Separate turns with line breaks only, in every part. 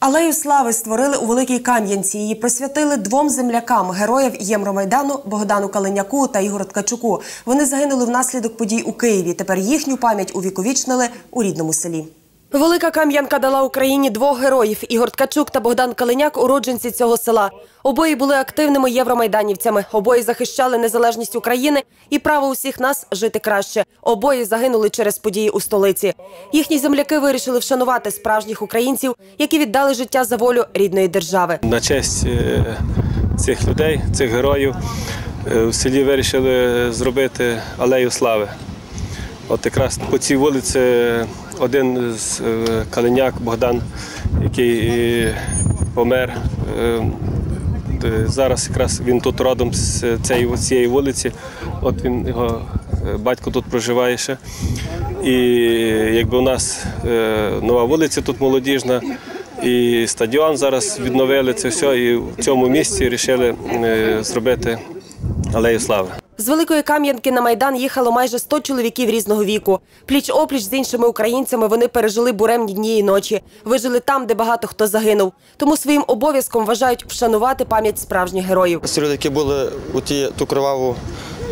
Алею слави створили у Великій Кам'янці. Її присвятили двом землякам героїв Євромайдану Богдану Калиняку та Ігору Ткачуку. Вони загинули внаслідок подій у Києві. Тепер їхню пам'ять увіковічнили у рідному селі. Велика Кам'янка дала Україні двох героїв Ігор Ткачук та Богдан Калиняк, уродженці цього села. Обоє були активними євромайданівцями. Обоє захищали незалежність України і право усіх нас жити краще. Обоє загинули через події у столиці. Їхні земляки вирішили вшанувати справжніх українців, які віддали життя за волю рідної держави.
На честь е, цих людей, цих героїв, е, в селі вирішили зробити алею слави. От якраз по цій вулиці один з е, Калиняк Богдан, який е, помер. е, Зараз якраз він тут родом з цієї, вулиці. От він його батько тут проживає ще. І якби у нас нова вулиця тут молодіжна, і стадіон зараз відновили це все, і в цьому місці вирішили зробити алею слави.
З Великої Кам'янки на Майдан їхало майже 100 чоловіків різного віку. Пліч-опліч з іншими українцями вони пережили буремні дні і ночі. Вижили там, де багато хто загинув. Тому своїм обов'язком вважають вшанувати пам'ять справжніх героїв.
Серед які були у ті ту криваву.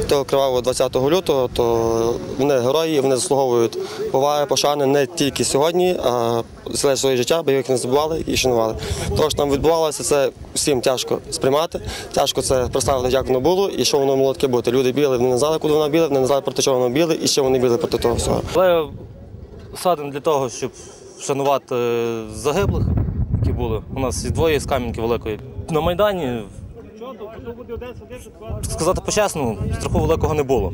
Того кривавого 20 лютого, то вони герої, вони заслуговують поваги, пошани не тільки сьогодні, а все своє життя, бо їх не забували і шанували. Того, що там відбувалося, це всім тяжко сприймати. Тяжко це представити, як воно було і що воно могло таке бути. Люди біли, вони не знали, куди воно біле, вони не знали проти чого воно біле і ще вони біли проти того всього.
Але садимо для того, щоб вшанувати загиблих, які були. У нас і двоє з Кам'янки Великої. На Майдані, сказати по-чесному, страху великого не було.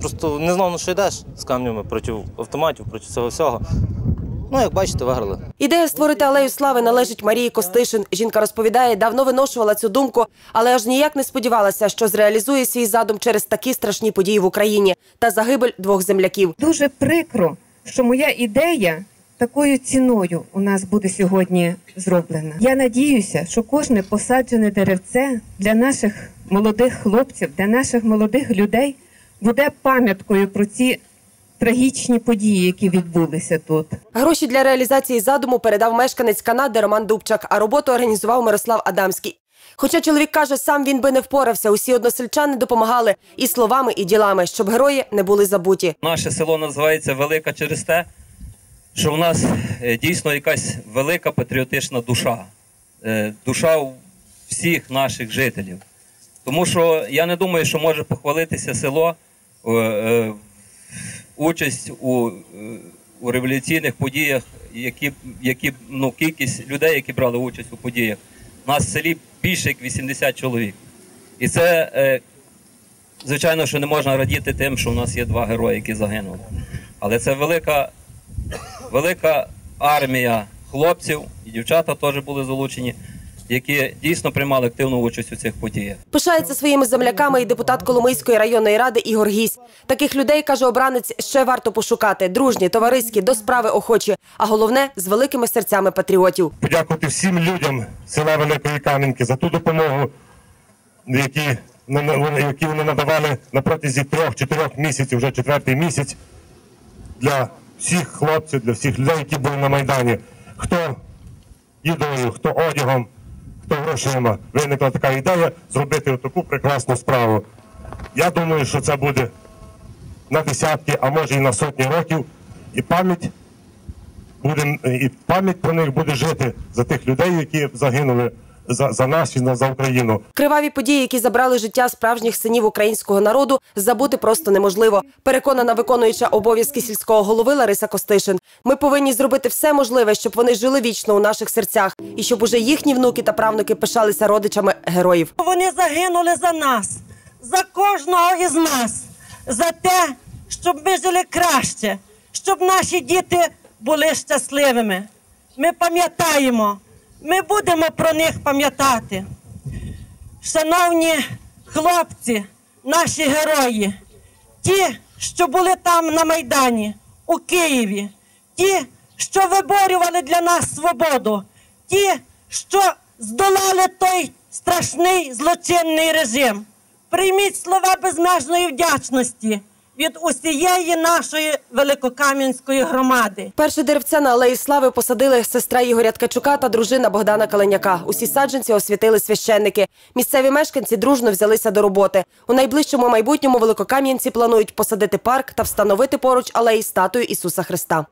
Просто не знав, на що йдеш з камнями проти автоматів, проти цього всього. Ну, як бачите, виграли.
Ідея створити алею слави належить Марії Костишин. Жінка розповідає, давно виношувала цю думку, але аж ніяк не сподівалася, що зреалізує свій задум через такі страшні події в Україні та загибель двох земляків.
Дуже прикро, що моя ідея такою ціною у нас буде сьогодні зроблена. Я надіюся, що кожне посаджене деревце для наших молодих хлопців, для наших молодих людей буде пам'яткою про ці трагічні події, які відбулися тут.
Гроші для реалізації задуму передав мешканець Канади Роман Дубчак, а роботу організував Мирослав Адамський. Хоча чоловік каже, сам він би не впорався, усі односельчани допомагали і словами, і ділами, щоб герої не були забуті.
Наше село називається Велика через те, що в нас е, дійсно якась велика патріотична душа, Е, душа всіх наших жителів. Тому що я не думаю, що може похвалитися село е, участь у, у революційних подіях, які, які ну, кількість людей, які брали участь у подіях. У нас в селі більше як 80 чоловік. І це, звичайно, що не можна радіти тим, що у нас є два герої, які загинули. Але це велика, велика армія хлопців і дівчата теж були залучені, які дійсно приймали активну участь у цих подіях.
Пишається своїми земляками і депутат Коломийської районної ради Ігор Гісь. Таких людей, каже обранець, ще варто пошукати. Дружні, товариські, до справи охочі, а головне з великими серцями патріотів.
подякувати всім людям села Великої Кам'янки за ту допомогу, які, на- на- вони- які вони надавали на протязі трьох-чотирьох місяців, вже четвертий місяць, для всіх хлопців, для всіх людей, які були на Майдані. Хто їдою, хто одягом, хто грошима. Виникла така ідея зробити таку прекрасну справу. Я думаю, що це буде на десятки, а може і на сотні років. І пам'ять буде і пам'ять про них буде жити за тих людей, які загинули за, за нас і на- за Україну.
Криваві події, які забрали життя справжніх синів українського народу, забути просто неможливо. Переконана виконуюча обов'язки сільського голови Лариса Костишин. Ми повинні зробити все можливе, щоб вони жили вічно у наших серцях, і щоб уже їхні внуки та правнуки пишалися родичами героїв.
Вони загинули за нас, за кожного із нас, за те, щоб ми жили краще, щоб наші діти були щасливими. Ми пам'ятаємо, ми будемо про них пам'ятати. Шановні хлопці, наші герої, ті, що були там на Майдані, у Києві, ті, що виборювали для нас свободу, ті, що здолали той страшний злочинний режим. Прийміть слова безмежної вдячності від усієї нашої великокам'янської громади.
Перше деревце на алеї слави посадили сестра Ігоря Ткачука та дружина Богдана Каленяка. Усі саджанці освітили священники. Місцеві мешканці дружно взялися до роботи. У найближчому майбутньому великокам'янці планують посадити парк та встановити поруч алеї статую Ісуса Христа.